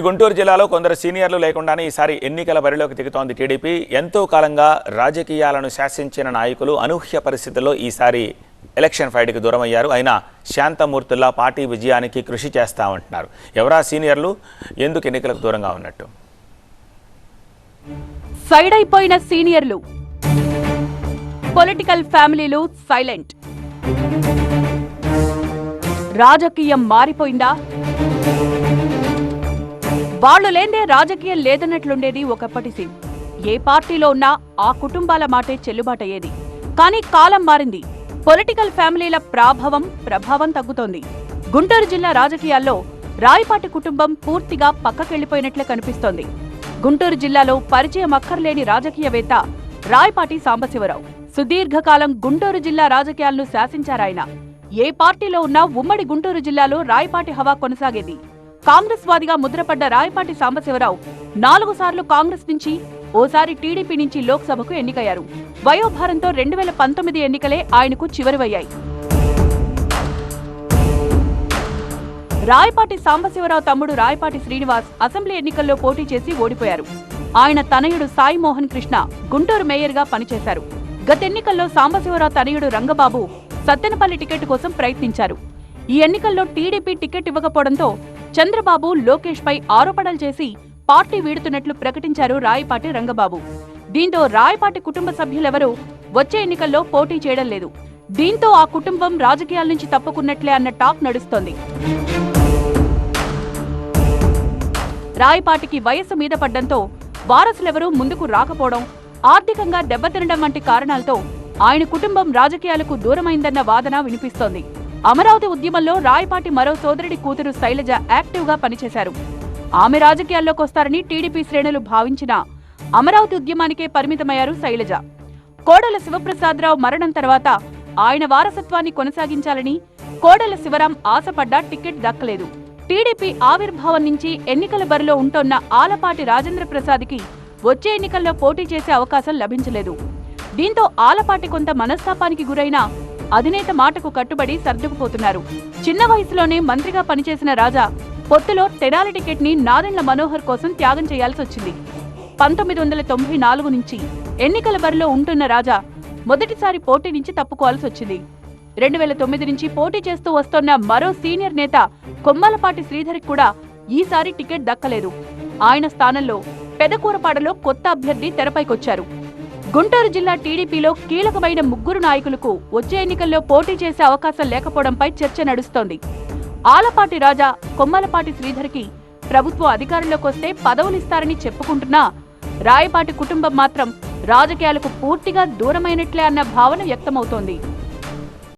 గుంటూరు జిల్లాలో కొందరు సీనియర్లు లేకుండానే ఈసారి ఎన్నికల బరిలోకి దిగుతోంది టీడీపీ. ఎంతో కాలంగా రాజకీయాలను శాసించిన నాయకులు అనూహ్య పరిస్థితుల్లో ఈసారి ఎలక్షన్ ఫైట్కి దూరం అయ్యారు అయినా శాంతమూర్తుల్లా పార్టీ విజయానికి కృషి చేస్తామంటున్నారు ఎవరా సీనియర్లు? ఎందుకు ఎన్నికలకు దూరంగా ఉన్నట్టు? సైడ్ అయిపోయిన సీనియర్లు. పొలిటికల్ ఫ్యామిలీలు సైలెంట్. రాజకీయం మారిపోయిందా? వాళ్ళు లేందే రాజకీయం లేదన్నట్లుండేది ఒకప్పటి సీన్. ఏ పార్టీలో ఉన్నా ఆ కుటుంబాల మాటే చెల్లుబాటయ్యేది కానీ కాలం మారింది. పొలిటికల్ ఫ్యామిలీల ప్రాభవం ప్రభావం తగ్గుతోంది. గుంటూరు జిల్లా రాజకీయాల్లో రాయపాటి కుటుంబం పూర్తిగా పక్కకెళ్ళిపోయినట్లే కనిపిస్తోంది. గుంటూరు జిల్లాలో పరిచయం అక్కర్లేని రాజకీయవేత్త రాయపాటి సాంబశివరావు. సుదీర్ఘకాలం గుంటూరు జిల్లా రాజకీయాలను శాసించారాయన. ఏ పార్టీలో ఉన్నా ఉమ్మడి గుంటూరు జిల్లాలో రాయపాటి హవా కొనసాగేది. కాంగ్రెస్ వాదిగా ముద్రపడ్డ రాయపాటి సాంబశివరావు నాలుగు సార్లు కాంగ్రెస్ నుంచి ఓసారి టీడీపీ నుంచి లోక్సభకు ఎన్నికయ్యారు. వయోభారంతో రెండు వేల పంతొమ్మిది ఎన్నికలే ఆయనకు చివరివయ్యాయి. రాయపాటి సాంబశివరావు తమ్ముడు రాయపాటి శ్రీనివాస్ అసెంబ్లీ ఎన్నికల్లో పోటీ చేసి ఓడిపోయారు. ఆయన తనయుడు సాయి మోహన్ కృష్ణ గుంటూరు మేయర్గా పనిచేశారు. గత ఎన్నికల్లో సాంబశివరావు తనయుడు రంగబాబు సత్తెనపల్లి టికెట్ కోసం ప్రయత్నించారు. ఈ ఎన్నికల్లో టీడీపీ టికెట్ ఇవ్వకపోవడంతో చంద్రబాబు లోకేష్ పై ఆరోపణలు చేసి పార్టీ వీడుతున్నట్లు ప్రకటించారు రాయపాటి రంగబాబు. దీంతో రాయపాటి కుటుంబ సభ్యులెవరూ వచ్చే ఎన్నికల్లో పోటీ చేయడం లేదు. దీంతో ఆ కుటుంబం రాజకీయాల నుంచి తప్పుకున్నట్లే అన్న టాక్ నడుస్తోంది. రాయపాటికి వయస్సు మీద పడ్డంతో వారసులెవరూ ముందుకు రాకపోవడం ఆర్థికంగా దెబ్బతినడం వంటి కారణాలతో ఆయన కుటుంబం రాజకీయాలకు దూరమైందన్న వాదన వినిపిస్తోంది. అమరావతి ఉద్యమంలో రాయపాటి మరో సోదరుడి కూతురు శైలజ యాక్టివ్గా పనిచేశారు. ఆమె రాజకీయాల్లోకి వస్తారని టీడీపీ శ్రేణులు భావించినా అమరావతి ఉద్యమానికే పరిమితమయ్యారు శైలజ. కోడల శివప్రసాదరావు మరణం తర్వాత ఆయన వారసత్వాన్ని కొనసాగించాలని కోడల శివరాం ఆశపడ్డా టికెట్ దక్కలేదు. టీడీపీ ఆవిర్భావం నుంచి ఎన్నికల బరిలో ఉంటోన్న ఆలపాటి రాజేంద్ర ప్రసాద్కి వచ్చే ఎన్నికల్లో పోటీ చేసే అవకాశం లభించలేదు. దీంతో ఆలపాటి కొంత మనస్తాపానికి గురైన అధినేత మాటకు కట్టుబడి సర్దుకుపోతున్నారు. చిన్న వయసులోనే మంత్రిగా పనిచేసిన రాజా పొత్తులో తెనాలి టికెట్ని నాదెండ్ల మనోహర్ కోసం త్యాగం చేయాల్సి వచ్చింది. పంతొమ్మిది వందల తొంభై నాలుగు నుంచి ఎన్నికల బరిలో ఉంటున్న రాజా మొదటిసారి పోటీ నుంచి తప్పుకోవాల్సి వచ్చింది. రెండు వేల తొమ్మిది నుంచి పోటీ చేస్తూ వస్తోన్న మరో సీనియర్ నేత కొమ్మలపాటి శ్రీధర్కి కూడా ఈసారి టికెట్ దక్కలేదు. ఆయన స్థానంలో పెదకూరపాడలో కొత్త అభ్యర్థి తెరపైకొచ్చారు. గుంటూరు జిల్లా టీడీపీలో కీలకమైన ముగ్గురు నాయకులకు వచ్చే ఎన్నికల్లో పోటీ చేసే అవకాశం లేకపోవడంపై చర్చ నడుస్తోంది. ఆలపాటి రాజా కొమ్మలపాటి శ్రీధర్కి ప్రభుత్వం అధికారంలోకి వస్తే పదవులిస్తారని చెప్పుకుంటున్నా రాయపాటి కుటుంబం మాత్రం రాజకీయాలకు పూర్తిగా దూరమైనట్లే అన్న భావన వ్యక్తమవుతోంది.